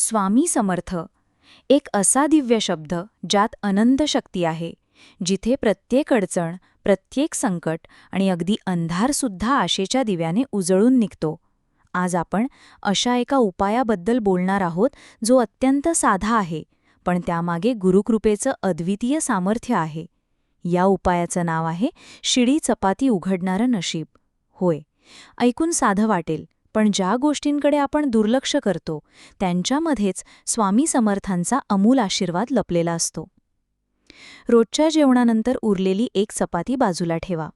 स्वामी समर्थ. एक असा दिव्य शब्द ज्यात अनंत शक्ती आहे जिथे प्रत्येक अडचण प्रत्येक संकट आणि अगदी अंधारसुद्धा आशेच्या दिव्याने उजळून निघतो. आज आपण अशा एका उपायाबद्दल बोलणार आहोत जो अत्यंत साधा आहे पण त्यामागे गुरुकृपेचं अद्वितीय सामर्थ्य आहे. या उपायाचं नाव आहे शिडी चपाती उघडणारं नशीब. होय ऐकून साधं वाटेल. पण ज्या गोष्टींकडे आपण दुर्लक्ष करतो त्यांच्यामध्येच स्वामी समर्थांचा अमूल आशीर्वाद लपलेला असतो. रोजच्या जेवणानंतर उरलेली एक चपाती बाजूला ठेवा.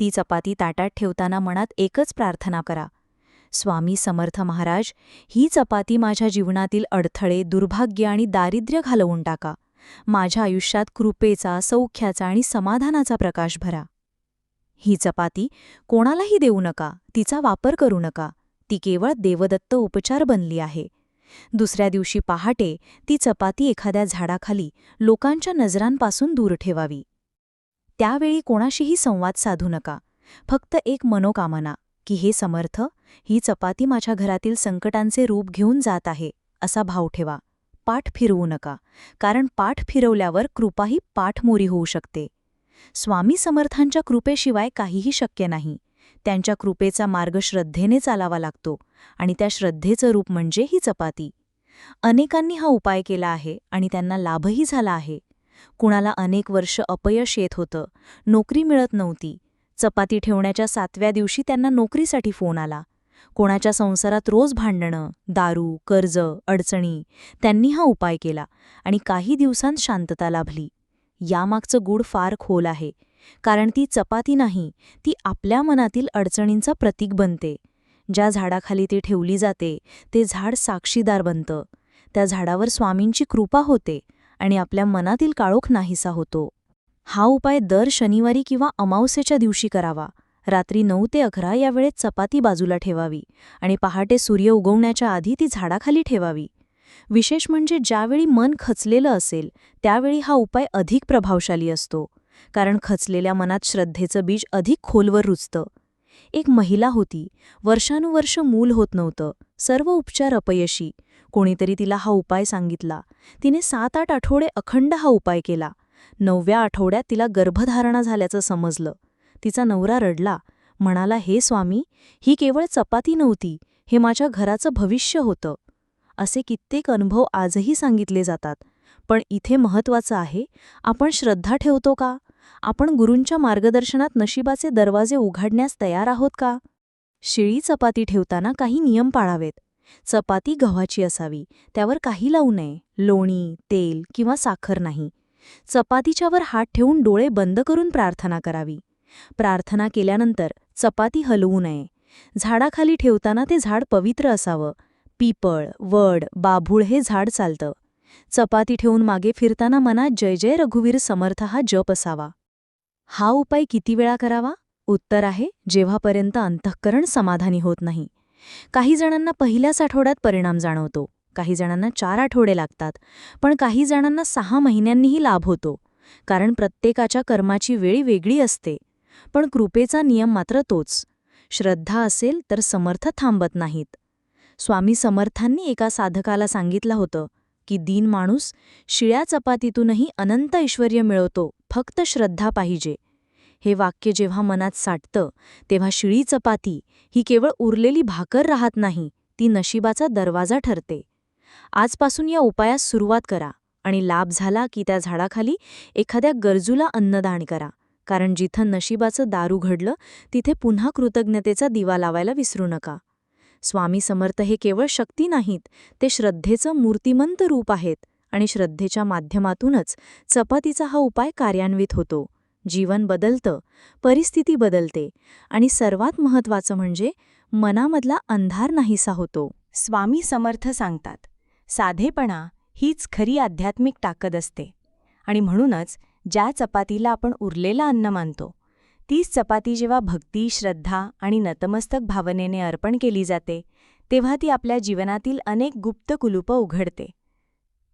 ती चपाती ताटात ठेवताना मनात एकच प्रार्थना करा. स्वामी समर्थ महाराज ही चपाती माझ्या जीवनातील अडथळे दुर्भाग्य आणि दारिद्र्य घालवून टाका. माझ्या आयुष्यात कृपेचा सौख्याचा आणि समाधानाचा प्रकाश भरा. ही चपाती कोणालाही देऊ नका तिचा वापर करू नका. ती केवळ देवदत्त उपचार बनली आहे. दुसऱ्या दिवशी पहाटे ती चपाती एखाद्या झाडाखाली लोकांच्या नजरांपासून दूर ठेवावी. त्यावेळी कोणाशीही संवाद साधू नका. फक्त एक मनोकामना की हे समर्थ ही चपाती माझ्या घरातील संकटांचे रूप घेऊन जात आहे असा भाव ठेवा. पाठ फिरवू नका कारण पाठ फिरवल्यावर कृपाही पाठमोरी होऊ शकते. स्वामी समर्थांच्या कृपेशिवाय काहीही शक्य नाही. त्यांच्या कृपेचा मार्ग श्रद्धेने चालावा लागतो आणि त्या श्रद्धेचं रूप म्हणजे ही चपाती. अनेकांनी हा उपाय केला आहे आणि त्यांना लाभही झाला आहे. कुणाला अनेक वर्ष अपयश येत होतं नोकरी मिळत नव्हती. चपाती ठेवण्याच्या सातव्या दिवशी त्यांना नोकरीसाठी फोन आला. कोणाच्या संसारात रोज भांडणं दारू कर्ज अडचणी त्यांनी हा उपाय केला आणि काही दिवसांत शांतता लाभली. यामागचं गूढ फार खोल आहे. कारण ती चपाती नाही ती आपल्या मनातील अडचणींचा प्रतीक बनते. ज्या झाडाखाली ती ठेवली जाते ते झाड साक्षीदार बनतं. त्या झाडावर स्वामींची कृपा होते आणि आपल्या मनातील काळोख नाहीसा होतो. हा उपाय दर शनिवारी किंवा अमावस्येच्या दिवशी करावा. रात्री नऊ ते अकरा या वेळेत चपाती बाजूला ठेवावी आणि पहाटे सूर्य उगवण्याच्या आधी ती झाडाखाली ठेवावी. विशेष म्हणजे ज्यावेळी मन खचलेलं असेल त्यावेळी हा उपाय अधिक प्रभावशाली असतो. कारण खचलेल्या मनात श्रद्धेचं बीज अधिक खोलवर रुचतं एक महिला होती. वर्षानुवर्ष मूल होत नव्हतं. सर्व उपचार अपयशी. कोणीतरी तिला हा उपाय सांगितला. तिने सात आठ आठवडे अखंड हा उपाय केला. नवव्या आठवड्यात तिला गर्भधारणा झाल्याचं समजलं. तिचा नवरा रडला. म्हणाला हे स्वामी ही केवळ चपाती नव्हती. हे माझ्या घराचं भविष्य होतं. असे कित्येक अनुभव आजही सांगितले जातात. पण इथे महत्वाचं आहे आपण श्रद्धा ठेवतो का? आपण गुरूंच्या मार्गदर्शनात नशिबाचे दरवाजे उघडण्यास तयार आहोत का? शिळी चपाती ठेवताना काही नियम पाळावेत. चपाती गव्हाची असावी त्यावर काही लावू नये. लोणी तेल किंवा साखर नाही. चपातीच्यावर हात ठेवून डोळे बंद करून प्रार्थना करावी. प्रार्थना केल्यानंतर चपाती हलवू नये. झाडाखाली ठेवताना ते झाड पवित्र असावं. पीपळ वड बाभूळ हे झाड चालतं. चपाती ठेवून मागे फिरताना मनात जय जय रघुवीर समर्थ हा जप असावा. हा उपाय किती वेळा करावा? उत्तर आहे जेव्हापर्यंत अंतःकरण समाधानी होत नाही. काही जणांना पहिल्याच आठवड्यात परिणाम जाणवतो. काही जणांना चार आठवडे लागतात. पण काही जणांना सहा महिन्यांनीही लाभ होतो. कारण प्रत्येकाच्या कर्माची वेळी वेगळी असते. पण कृपेचा नियम मात्र तोच. श्रद्धा असेल तर समर्थ थांबत नाहीत. स्वामी समर्थांनी एका साधकाला सांगितलं होतं की दीन माणूस शिळ्या चपातीतूनही अनंत ऐश्वर मिळवतो फक्त श्रद्धा पाहिजे. हे वाक्य जेव्हा मनात साठतं तेव्हा शिळी चपाती ही केवळ उरलेली भाकर राहत नाही ती नशिबाचा दरवाजा ठरते. आजपासून या उपायास सुरुवात करा आणि लाभ झाला की त्या झाडाखाली एखाद्या गरजूला अन्नदान करा कारण जिथं नशिबाचं दारू घडलं तिथे पुन्हा कृतज्ञतेचा दिवा लावायला विसरू नका. स्वामी समर्थ हे केवळ शक्ती नाहीत ते श्रद्धेचं मूर्तिमंत रूप आहेत आणि श्रद्धेच्या माध्यमातूनच चपातीचा हा उपाय कार्यान्वित होतो. जीवन बदलतं परिस्थिती बदलते आणि सर्वात महत्त्वाचं म्हणजे मनामधला अंधार नाहीसा होतो. स्वामी समर्थ सांगतात साधेपणा हीच खरी आध्यात्मिक ताकद असते आणि म्हणूनच ज्या चपातीला आपण उरलेलं अन्न मानतो तीच चपाती जेव्हा भक्ती श्रद्धा आणि नतमस्तक भावनेने अर्पण केली जाते तेव्हा ती आपल्या जीवनातील अनेक गुप्त कुलूपं उघडते.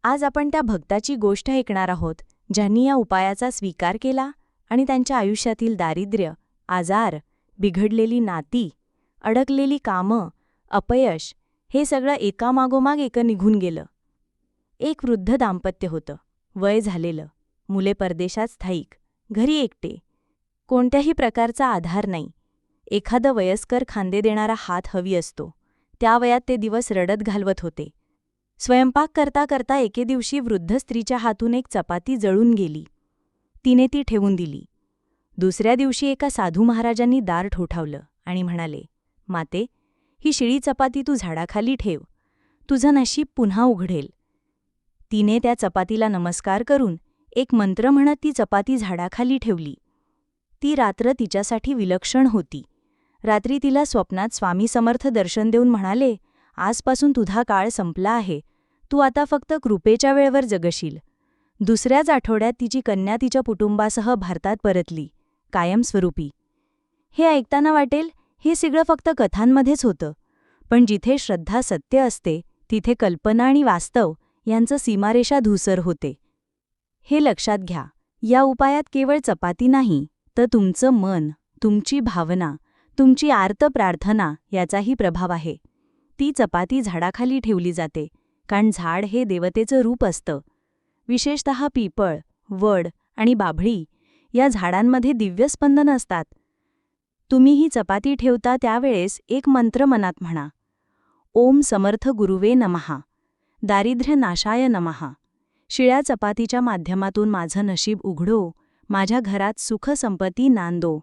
आज आपण त्या भक्ताची गोष्ट ऐकणार आहोत ज्यांनी या उपायाचा स्वीकार केला आणि त्यांच्या आयुष्यातील दारिद्र्य आजार बिघडलेली नाती अडकलेली कामं अपयश हे सगळं एकामागोमाग एक निघून गेलं. एक वृद्ध दाम्पत्य होतं वय झालेलं मुले परदेशात स्थायिक घरी एकटे. कोणत्याही प्रकारचा आधार नाही. एखादं वयस्कर खांदे देणारा हात हवी असतो. त्या वयात ते दिवस रडत घालवत होते. स्वयंपाक करता करता एके दिवशी वृद्ध स्त्रीच्या हातून एक चपाती जळून गेली. तिने ती ठेवून दिली. दुसऱ्या दिवशी एका साधू महाराजांनी दार ठोठावलं आणि म्हणाले माते ही शिळी चपाती तू झाडाखाली ठेव. तुझं नशीब पुन्हा उघडेल. तिने त्या चपातीला नमस्कार करून एक मंत्र म्हणत ती चपाती झाडाखाली ठेवली. ती रात्र तिच्यासाठी विलक्षण होती. रात्री तिला स्वप्नात स्वामी समर्थ दर्शन देऊन म्हणाले आजपासून तुझा काळ संपला आहे. तू आता फक्त कृपेच्या वेळेवर जगशील. दुसऱ्याच आठवड्यात तिची कन्या तिच्या कुटुंबासह भारतात परतली. कायमस्वरूपी हे ऐकताना वाटेल हे सगळं फक्त कथांमध्येच होतं. पण जिथे श्रद्धा सत्य असते तिथे कल्पना आणि वास्तव यांचं सीमारेषा धूसर होते. हे लक्षात घ्या या उपायात केवळ चपाती नाही. तर तुमचं मन तुमची भावना तुमची आर्त प्रार्थना याचाही प्रभाव आहे. ती चपाती झाडाखाली ठेवली जाते कारण झाड हे देवतेचं रूप असतं. विशेषत पीपळ वड आणि बाभळी या झाडांमध्ये दिव्यस्पंदन असतात. तुम्ही ही चपाती ठेवता त्यावेळेस एक मंत्र मनात म्हणा. ओम समर्थ गुरुवे नमहा दारिद्र्य नाशाय नमहा शिळ्या चपातीच्या माध्यमातून माझं नशीब उघडो माझ्या घरात सुखसंपत्ती नांदो.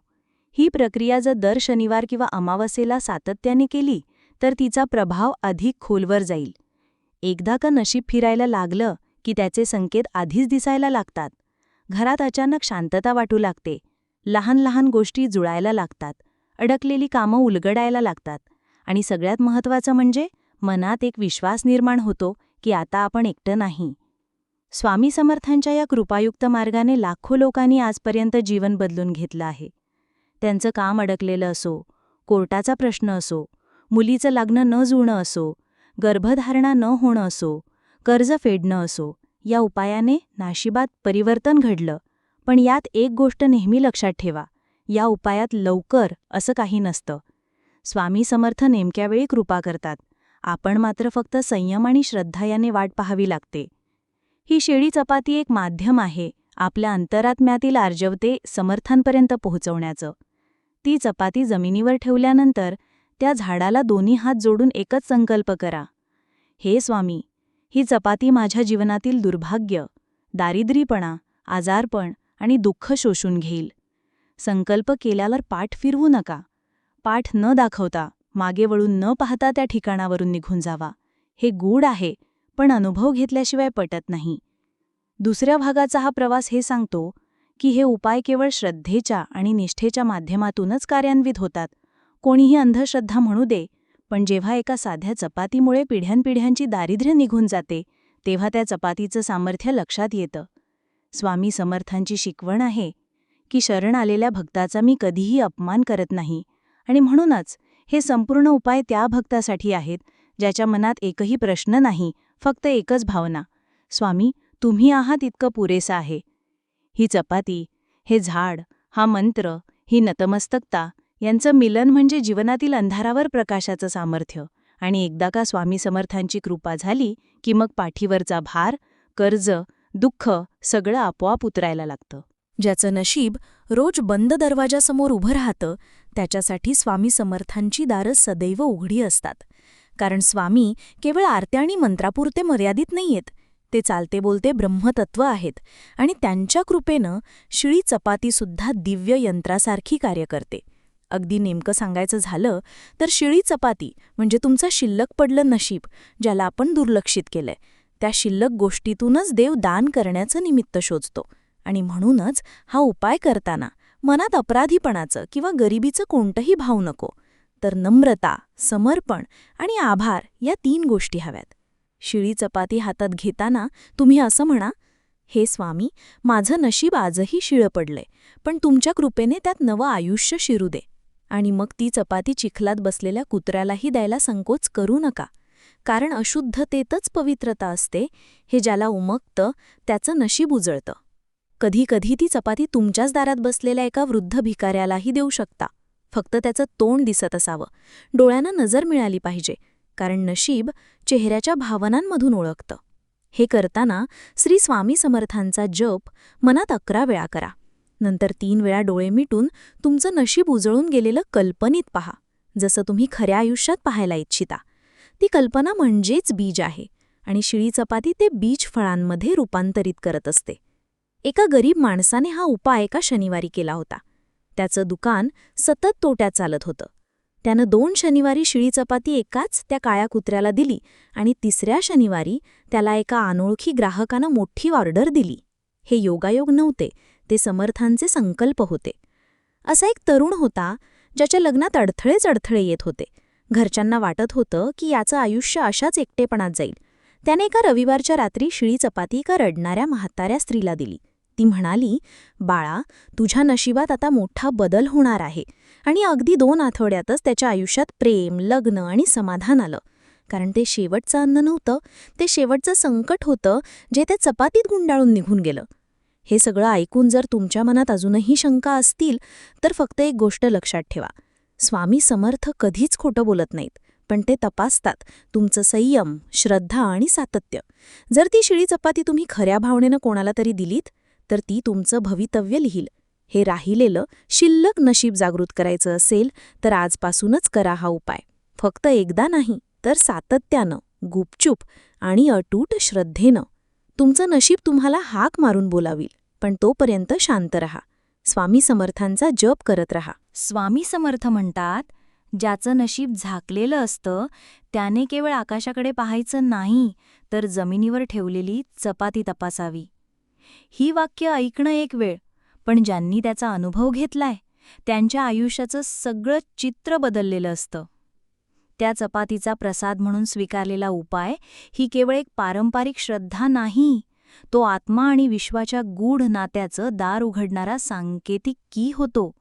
ही प्रक्रिया जर दर शनिवार किंवा अमावस्येला सातत्याने केली तर तिचा प्रभाव अधिक खोलवर जाईल. एकदा का नशीब फिरायला लागलं की त्याचे संकेत आधीच दिसायला लागतात. घरात अचानक शांतता वाटू लागते. लहान लहान गोष्टी जुळायला लागतात. अडकलेली कामं उलगडायला लागतात. आणि सगळ्यात महत्त्वाचं म्हणजे मनात एक विश्वास निर्माण होतो की आता आपण एकटं नाही. स्वामी समर्थांच्या या कृपायुक्त मार्गाने लाखो लोकांनी आजपर्यंत जीवन बदलून घेतलं आहे. त्यांचं काम अडकलेलं असो कोर्टाचा प्रश्न असो मुलीचं लग्न न जुळणं असो गर्भधारणा न होणं असो कर्ज फेडणं असो या उपायाने नाशिबात परिवर्तन घडलं. पण यात एक गोष्ट नेहमी लक्षात ठेवा या उपायात लवकर असं काही नसतं. स्वामी समर्थ नेमक्या वेळी कृपा करतात. आपण मात्र फक्त संयम आणि श्रद्धा याने वाट पाहावी लागते. ही शेळी चपाती एक माध्यम आहे आपल्या अंतरात्म्यातील आर्जवते समर्थांपर्यंत पोहोचवण्याचं. ती चपाती जमिनीवर ठेवल्यानंतर त्या झाडाला दोन्ही हात जोडून एकच संकल्प करा. हे स्वामी ही चपाती माझ्या जीवनातील दुर्भाग्य दारिद्रीपणा आजारपण आणि दुःख शोषून घेईल. संकल्प केल्यावर पाठ फिरवू नका. पाठ न दाखवता मागे वळून न पाहता त्या ठिकाणावरून निघून जावा. हे गूढ आहे. पण अनुभव घेतल्याशिवाय पटत नाही. दुसऱ्या भागाचा हा प्रवास हे सांगतो की हे उपाय केवळ श्रद्धेच्या आणि निष्ठेच्या माध्यमातूनच कार्यान्वित होतात. कोणीही अंधश्रद्धा म्हणू दे पण जेव्हा एका साध्या चपातीमुळे पिढ्यानपिढ्यांची दारिद्र्य निघून जाते तेव्हा त्या चपातीचं सामर्थ्य लक्षात येतं. स्वामी समर्थांची शिकवण आहे की शरण आलेल्या भक्ताचा मी कधीही अपमान करत नाही आणि म्हणूनच हे संपूर्ण उपाय त्या भक्तासाठी आहेत ज्याच्या मनात एकही प्रश्न नाही फक्त एकच भावना स्वामी तुम्ही आहात इतकं पुरेसं आहे. ही चपाती हे झाड हा मंत्र ही नतमस्तकता यांचं मिलन म्हणजे जीवनातील अंधारावर प्रकाशाचं सामर्थ्य आणि एकदा का स्वामी समर्थांची कृपा झाली की मग पाठीवरचा भार कर्ज दुःख सगळं आपोआप उतरायला लागतं. ज्याचं नशीब रोज बंद दरवाजासमोर उभं राहतं त्याच्यासाठी स्वामी समर्थांची दारं सदैव उघडी असतात. कारण स्वामी केवळ आरत्या आणि मंत्रापुरते मर्यादित नाहीयेत. ते चालते बोलते ब्रह्मतत्व आहेत आणि त्यांच्या कृपेनं शिळी चपातीसुद्धा दिव्य यंत्रासारखी कार्य करते. अगदी नेमकं सांगायचं झालं तर शिळी चपाती म्हणजे तुमचं शिल्लक पडलं नशीब ज्याला आपण दुर्लक्षित केलंय. त्या शिल्लक गोष्टीतूनच देव दान करण्याचं निमित्त शोधतो. आणि म्हणूनच हा उपाय करताना मनात अपराधीपणाचं किंवा गरिबीचं कोणतंही भाव नको. तर नम्रता समर्पण आणि आभार या तीन गोष्टी हव्यात. शिळी चपाती हातात घेताना तुम्ही असं म्हणा हे स्वामी माझं नशीब आजही शिळं पडलंय पण तुमच्या कृपेने त्यात नवं आयुष्य शिरू दे. आणि मग ती चपाती चिखलात बसलेल्या कुत्र्यालाही द्यायला संकोच करू नका. कारण अशुद्धतेतच पवित्रता असते हे ज्याला उमगतं त्याचं नशीब उजळतं. कधी कधी ती चपाती तुमच्याच दारात बसलेल्या एका वृद्ध भिकाऱ्यालाही देऊ शकता. फक्त त्याचं तोंड दिसत असावं. डोळ्यांना नजर मिळाली पाहिजे कारण नशीब चेहऱ्याच्या भावनांमधून ओळखतं. हे करताना श्री स्वामी समर्थांचा जप मनात अकरा वेळा करा. नंतर तीन वेळा डोळे मिटून तुमचं नशीब उजळून गेलेलं कल्पनित पहा जसं तुम्ही खऱ्या आयुष्यात पाहायला इच्छिता. ती कल्पना म्हणजेच बीज आहे आणि शिळी चपाती ते बीज फळांमध्ये रूपांतरित करत असते. एका गरीब माणसाने हा उपाय एका शनिवारी केला होता. त्याचं दुकान सतत तोट्यात चालत होतं. त्यानं दोन शनिवारी शिळी चपाती एकाच त्या काळ्या कुत्र्याला दिली आणि तिसऱ्या शनिवारी त्याला एका अनोळखी ग्राहकानं मोठी ऑर्डर दिली. हे योगायोग नव्हते ते समर्थांचे संकल्प होते. असा एक तरुण होता ज्याच्या लग्नात अडथळेच अडथळे येत होते. घरच्यांना वाटत होतं की याचं आयुष्य अशाच एकटेपणात जाईल. त्याने एका रविवारच्या रात्री शिळी चपाती एका रडणाऱ्या म्हाताऱ्या स्त्रीला दिली. ती म्हणाली बाळा तुझ्या नशिबात आता मोठा बदल होणार आहे. आणि अगदी दोन आठवड्यातच त्याच्या आयुष्यात प्रेम लग्न आणि समाधान आलं. कारण ते शेवटचं अन्न नव्हतं ते शेवटचं संकट होतं जे त्या चपातीत गुंडाळून निघून गेलं. हे सगळं ऐकून जर तुमच्या मनात अजूनही शंका असतील तर फक्त एक गोष्ट लक्षात ठेवा. स्वामी समर्थ कधीच खोटं बोलत नाहीत पण ते तपासतात तुमचं संयम श्रद्धा आणि सातत्य. जर ती शिळी चपाती तुम्ही खऱ्या भावनेनं कोणाला तरी दिलीत तर ती तुमचं भवितव्य लिहील. हे राहिलेलं शिल्लक नशीब जागृत करायचं असेल तर आजपासूनच करा हा उपाय. फक्त एकदा नाही तर सातत्यानं गुपचूप आणि अटूट श्रद्धेनं. तुमचं नशीब तुम्हाला हाक मारून बोलावील पण तोपर्यंत शांत रहा. स्वामी समर्थांचा जप करत रहा. स्वामी समर्थ म्हणतात ज्याचं नशीब झाकलेलं असतं त्याने केवळ आकाशाकडे पाहायचं नाही तर जमिनीवर ठेवलेली चपाती तपासावी. ही वाक्य ऐकणं एक वेळ पण ज्यांनी त्याचा अनुभव घेतलाय त्यांच्या आयुष्याचं सगळं चित्र बदललेलं असतं. त्या चपातीचा प्रसाद म्हणून स्वीकारलेला उपाय ही केवळ एक पारंपरिक श्रद्धा नाही तो आत्मा आणि विश्वाच्या गूढ नात्याचं दार उघडणारा सांकेतिक की होतो.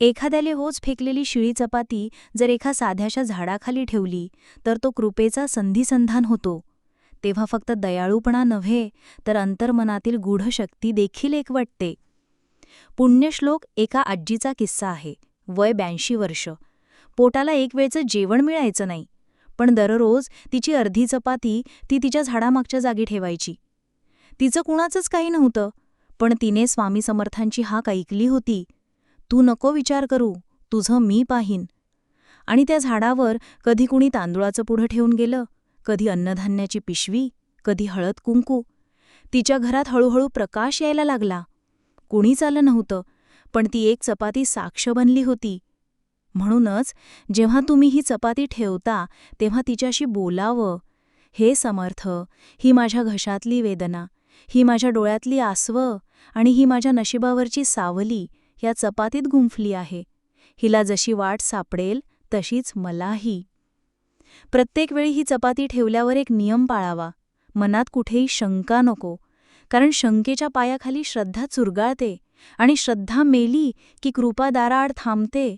एखाद्याले होच फेकलेली शिळी चपाती जर एका साध्याशा झाडाखाली ठेवली तर तो कृपेचा संधिसंधान होतो. तेव्हा फक्त दयाळूपणा नव्हे तर अंतर्मनातील गूढ शक्ती देखील एकवटते पुण्यश्लोक एका आजीचा किस्सा आहे वय ब्याऐंशी वर्ष. पोटाला एक वेळचं जेवण मिळायचं नाही पण दररोज तिची अर्धी चपाती ती तिच्या झाडामागच्या जागी ठेवायची. तिचं कुणाचंच काही नव्हतं पण तिने स्वामी समर्थांची हाक ऐकली होती तू नको विचार करू तुझं मी पाहीन. आणि त्या झाडावर कधी कुणी तांदुळाचं पुढं ठेवून गेलं कधी अन्नधान्याची पिशवी कधी हळद कुंकू. तिच्या घरात हळूहळू प्रकाश यायला लागला. कुणीच आलं नव्हतं पण ती एक चपाती साक्ष बनली होती. म्हणूनच जेव्हा तुम्ही ही चपाती ठेवता तेव्हा तिच्याशी बोलावं. हे समर्थ ही माझ्या घशातली वेदना ही माझ्या डोळ्यातली आसवं आणि ही माझ्या नशिबावरची सावली या चपातीत गुंफली आहे. हिला जशी वाट सापडेल तशीच मलाही. प्रत्येक वेळी ही चपाती ठेवल्यावर एक नियम पाळावा. मनात कुठेही शंका नको कारण शंकेच्या पायाखाली श्रद्धा चुरगाळते आणि श्रद्धा मेली की कृपा दाराआड थांबते.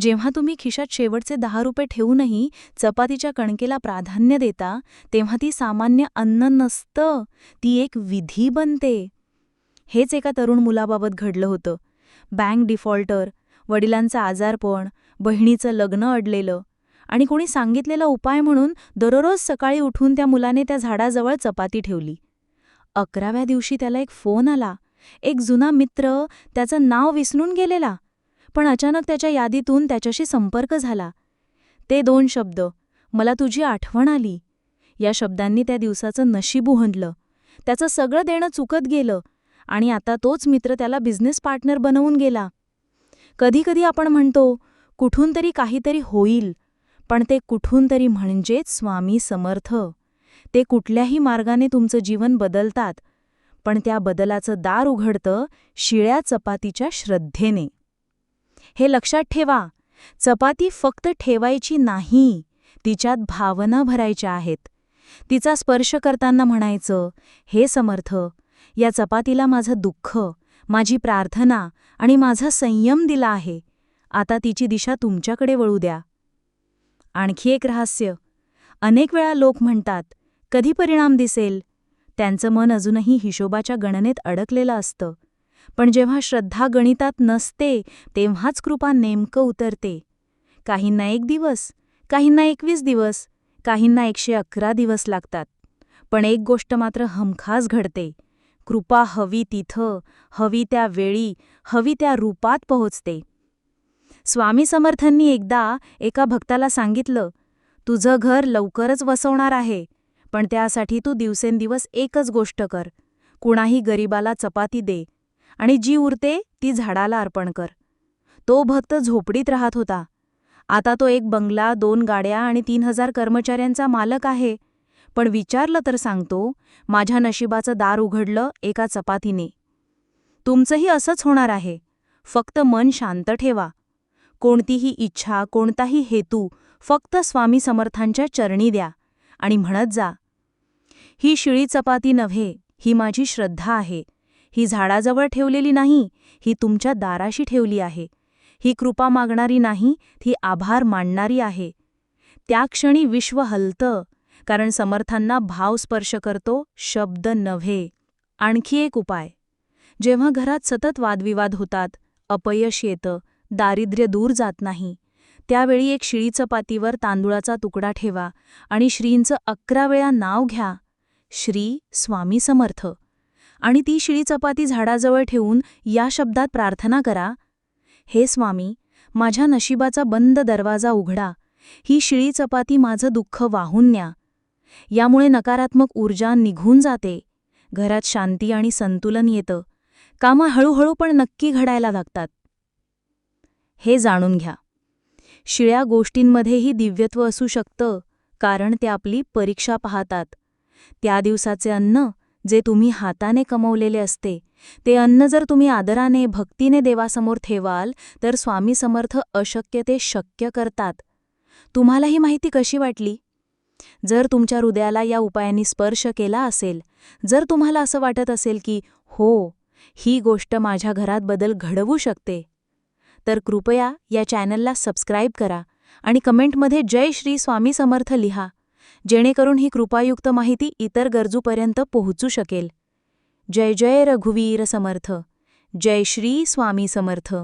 जेव्हा तुम्ही खिशात शेवटचे दहा रुपये ठेवूनही चपातीच्या कणकेला प्राधान्य देता तेव्हा ती सामान्य अन्न नसतं ती एक विधी बनते. हेच एका तरुण मुलाबाबत घडलं होतं. बँक डिफॉल्टर वडिलांचं आजारपण बहिणीचं लग्न अडलेलं आणि कोणी सांगितलेला उपाय म्हणून दररोज सकाळी उठून त्या मुलाने त्या झाडाजवळ चपाती ठेवली. अकराव्या दिवशी त्याला एक फोन आला. एक जुना मित्र त्याचं नाव विसरून गेलेला पण अचानक त्याच्या यादीतून त्याच्याशी संपर्क झाला. ते दोन शब्द मला तुझी आठवण आली. या शब्दांनी त्या दिवसाचं नशीब उहंडलं. त्याचं सगळं देणं चुकत गेलं आणि आता तोच मित्र त्याला बिझनेस पार्टनर बनवून गेला. कधीकधी आपण म्हणतो कुठून तरी काहीतरी होईल. पण ते कुठून तरी म्हणजेच स्वामी समर्थ. ते कुठल्याही मार्गाने तुमचं जीवन बदलतात पण त्या बदलाचं दार उघडतं शिळ्या चपातीच्या श्रद्धेने. हे लक्षात ठेवा चपाती फक्त ठेवायची नाही तिच्यात भावना भरायच्या आहेत. तिचा स्पर्श करताना म्हणायचं हे समर्थ या चपातीला माझं दुःख माझी प्रार्थना आणि माझा संयम दिला आहे. आता तिची दिशा तुमच्याकडे वळू द्या. आणखी एक रहस्य. अनेक वेळा लोक म्हणतात कधी परिणाम दिसेल? त्यांचं मन अजूनही हिशोबाच्या गणनेत अडकलेलं असतं. पण जेव्हा श्रद्धा गणितात नसते तेव्हाच कृपा नेमकं उतरते. काहींना एक दिवस काहींना एकवीस दिवस काहींना एकशे अकरा दिवस लागतात. पण एक गोष्ट मात्र हमखास घडते. कृपा हवी तिथं हवी त्या वेळी हवी त्या रूपात पोहोचते. स्वामी समर्थांनी एकदा एका भक्ताला सांगितलं तुझं घर लवकरच वसवणार आहे पण त्यासाठी तू दिवसेंदिवस एकच गोष्ट कर कुणाही गरिबाला चपाती दे आणि जी उरते ती झाडाला अर्पण कर. तो भक्त झोपडीत राहत होता. आता तो एक बंगला दोन गाड्या आणि तीन हजार कर्मचाऱ्यांचा मालक आहे. पण विचारलं तर सांगतो माझ्या नशिबाचं दार उघडलं एका चपातीने. तुमचंही असंच होणार आहे. फक्त मन शांत ठेवा. कोणतीही इच्छा कोणताही हेतू फक्त स्वामी समर्थांच्या चरणी द्या आणि म्हणत जा ही शिळी चपाती नव्हे ही माझी श्रद्धा आहे. ही झाडाजवळ ठेवलेली नाही ही तुमच्या दाराशी ठेवली आहे. ही कृपा मागणारी नाही ती आभार मांडणारी आहे. त्या क्षणी विश्व हलतं कारण समर्थांना भाव स्पर्श करतो शब्द नव्हे. आणखी एक उपाय. जेव्हा घरात सतत वादविवाद होतात अपयश येतं दारिद्र्य दूर जात नाही. त्यावेळी एक शिळी चपातीवर तांदुळाचा तुकडा ठेवा आणि श्रींचं अकरा वेळा नाव घ्या. श्री स्वामी समर्थ. आणि ती शिळी चपाती झाडाजवळ ठेवून या शब्दात प्रार्थना करा. हे स्वामी माझ्या नशिबाचा बंद दरवाजा उघडा. ही शिळी चपाती माझं दुःख वाहून न्या. यामुळे नकारात्मक ऊर्जा निघून जाते. घरात शांती आणि संतुलन येतं. कामं हळूहळू पण नक्की घडायला लागतात. हे जाणून घ्या. शिळ्या गोष्टींमध्येही दिव्यत्व असू शकतं कारण ते आपली परीक्षा पाहतात. त्या दिवसाचे अन्न जे तुम्ही हाताने कमवलेले असते ते अन्न जर तुम्ही आदराने भक्तीने देवासमोर ठेवाल तर स्वामी समर्थ अशक्य ते शक्य करतात. तुम्हाला ही माहिती कशी वाटली? जर तुमच्या हृदयाला या उपायांनी स्पर्श केला असेल जर तुम्हाला असं वाटत असेल की हो ही गोष्ट माझ्या घरात बदल घडवू शकते तर कृपया या चॅनलला सबस्क्राईब करा आणि कमेंटमध्ये जय श्री स्वामी समर्थ लिहा जेणेकरून ही कृपायुक्त माहिती इतर गरजूपर्यंत पोहोचू शकेल. जय जय रघुवीर समर्थ जय श्री स्वामी समर्थ.